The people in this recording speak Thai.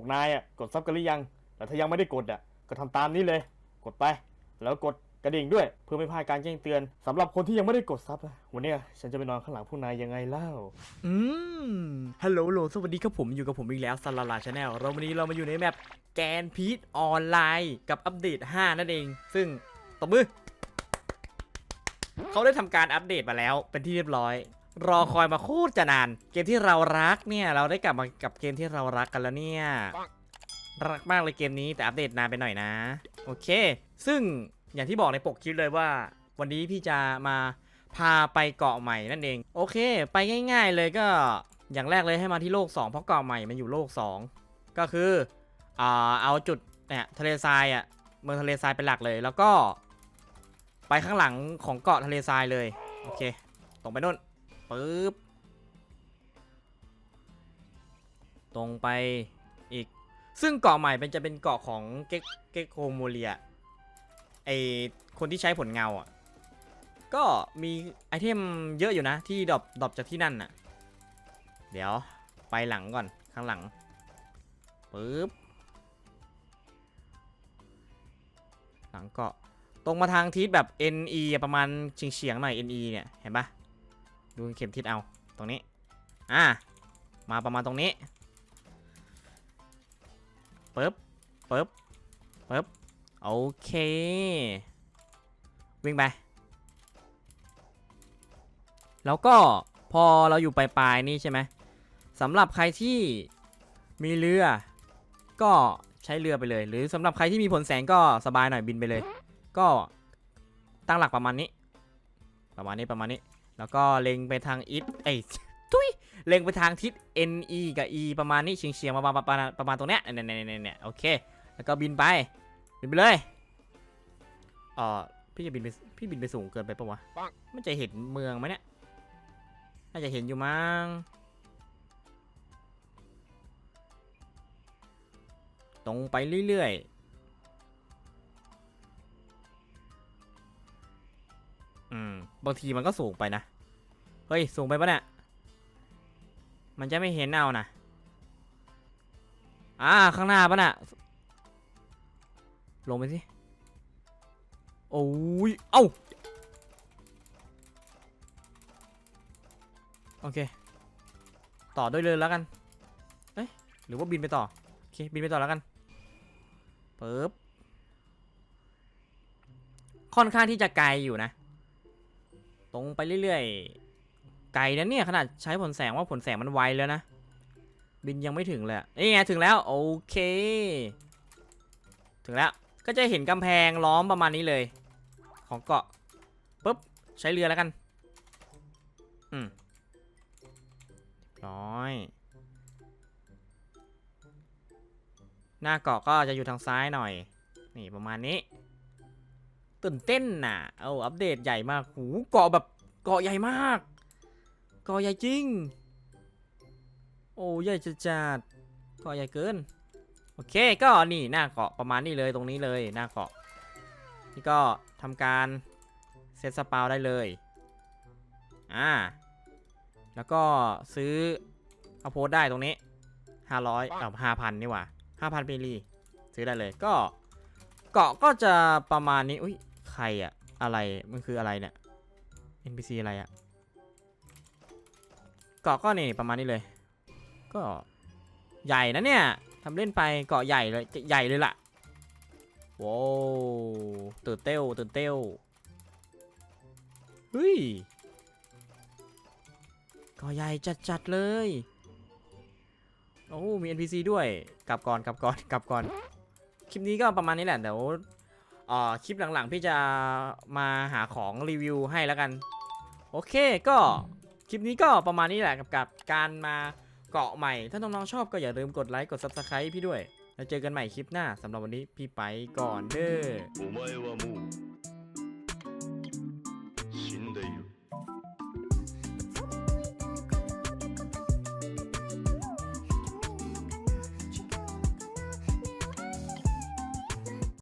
วกนายอะกดซับกันหรือยังแต่ถ้ายังไม่ได้กดอะก็ทำตามนี้เลย กดไป แล้วกดกระดิ่งด้วย เพื่อไม่พลาดการแจ้งเตือนสำหรับคนที่ยังไม่ได้กดซับอะวันนี้ฉันจะไปนอนข้างหลังพวกนายยังไงเล่า อืมฮัลโหลโหลสวัสดีครับผมอยู่กับผมอีกแล้วซัลาลาชาแนลเราวันนี้เรามาอยู่ในแมปแกนพีทออนไลน์กับอัปเดต 5 นั่นเอง ซึ่งตบมือเขาได้ทำการอัปเดตมาแล้วเป็นที่เรียบร้อย รอคอยมาโคตรจะนาน เกมที่เรารักเนี่ย เราได้กลับมากับเกมที่เรารักกันแล้วเนี่ย รักมากเลยเกมนี้แต่อัปเดตนานไปหน่อยนะ โอเค ซึ่งอย่างที่บอกในปกคลิปเลยว่า วันนี้พี่จะมาพาไปเกาะใหม่นั่นเอง โอเค ไปง่าย ๆเลยก็อย่างแรกเลยให้มาที่โลก 2 เพราะเกาะใหม่มันอยู่โลก 2 ก็คืออ่าเอาจุดเนี่ยทะเลทรายอะเมืองทะเลทรายเป็นหลักเลย แล้วก็ ไปข้างหลังของเกาะทะเลทรายเลย โอเค ตรงไปนู่น ปึ๊บ ตรงไปอีก ซึ่งเกาะใหม่เป็นจะเป็นเกาะของเก็กเก็กโคโมเลียไอคนที่ใช้ผลเงาอะ ก็มีไอเทมเยอะอยู่นะ ที่ดรอปดรอปจากที่นั่นน่ะ เดี๋ยวไปหลังก่อนข้างหลังปึ๊บหลังเกาะตรงมาทางทิศแบบ NE อะประมาณเฉียงเฉียงๆหน่อย NE เนี่ย เห็นปะ ดูเข็มทิศเอาตรงนี้ อะมาประมาณตรงนี้ปึ๊บปึ๊บปึ๊บโอเค วิ่งไป แล้วก็พอเราอยู่ปลายๆนี่ใช่ไหมสำหรับใครที่มีเรือ ก็ใช้เรือไปเลย หรือสำหรับใครที่มีผลแสงก็สบายหน่อยบินไปเลย ก็ตั้งหลักประมาณนี้ ประมาณนี้ประมาณนี้ แล้วก็เล็งไปทางอิทเอ้ยทุยเล็งไปทางทิศ NE กับ E ประมาณนี้เฉียงๆมาประมาณประมาณประมาณตรงเนี้ยเนี่ยเนี่ยเนี่ยเนี่ยโอเค แล้วก็บินไป บินไปเลยเอ่อพี่จะบินไปพี่บินไปสูงเกินไปปะวะมันจะเห็นเมืองไหมเนี่ยน่าจะเห็นอยู่มั้งตรงไปเรื่อยๆอืมบางทีมันก็สูงไปนะ เฮ้ย สูงไปปะเนี่ย มันจะไม่เห็นเอานะอ่า ข้างหน้าปะน่ะ ลงไปสิ โอ้ย เอ้า โอเค ต่อด้วยเลยแล้วกัน เอ้ย หรือว่าบินไปต่อ โอเค บินไปต่อแล้วกันปึ๊บ ค่อนข้างที่จะไกลอยู่นะ ตรงไปเรื่อยๆ ไกลนะเนี่ยขนาดใช้ผลแสงว่าผลแสงมันไวแล้วนะ บินยังไม่ถึงเลยนี่ไงถึงแล้วโอเค ถึงแล้วก็จะเห็นกำแพงล้อมประมาณนี้เลย ของเกาะปุ๊บใช้เรือแล้วกัน อืมร้อย หน้าเกาะก็จะอยู่ทางซ้ายหน่อย นี่ประมาณนี้ ตื่นเต้นน่ะ เอาอัปเดตใหญ่มาก หูเกาะแบบเกาะใหญ่มาก กาะใหญ่จริง โอ้ใหญ่จัดจัดเกาะใหญ่เกิน โอเคก็นี่หน้าเกาะประมาณนี้เลยตรงนี้เลยหน้าเกาะนี่ก็ทำการเซตสปาวได้เลย อ่า แล้วก็ซื้อเอาโพสต์ได้ตรงนี้ 500เอ่อ5,000 นี่หว่า5,000ปีรีซื้อได้เลยก็เกาะก็จะประมาณนี้ อุ้ยใครอะอะไร มันคืออะไรเนี่ย NPC อะไรอะ เกาะก็นี่ประมาณนี้เลย ก็ใหญ่นะเนี่ยทำเล่นไปเกาะใหญ่เลยใหญ่เลยล่ะว้าวตื่นเต้วตื่นเต้วเฮ้ยก็ใหญ่จัดๆเลยโอ้มี NPC ด้วยกลับก่อนกลับก่อนกลับก่อน คลิปนี้ก็ประมาณนี้แหละเดี๋ยวอ่อคลิปหลังๆ พี่จะมาหาของรีวิวให้แล้วกัน โอเคก็ คลิปนี้ก็ประมาณนี้แหละกับกบการมาเกาะใหม่ ถ้าน้องๆชอบก็อย่าลืมกดไลค์กดซับสไคร b ์พี่ด้วย แล้วเจอกันใหม่คลิปหน้าสำหรับวันนี้พี่ไปก่อนเด้อ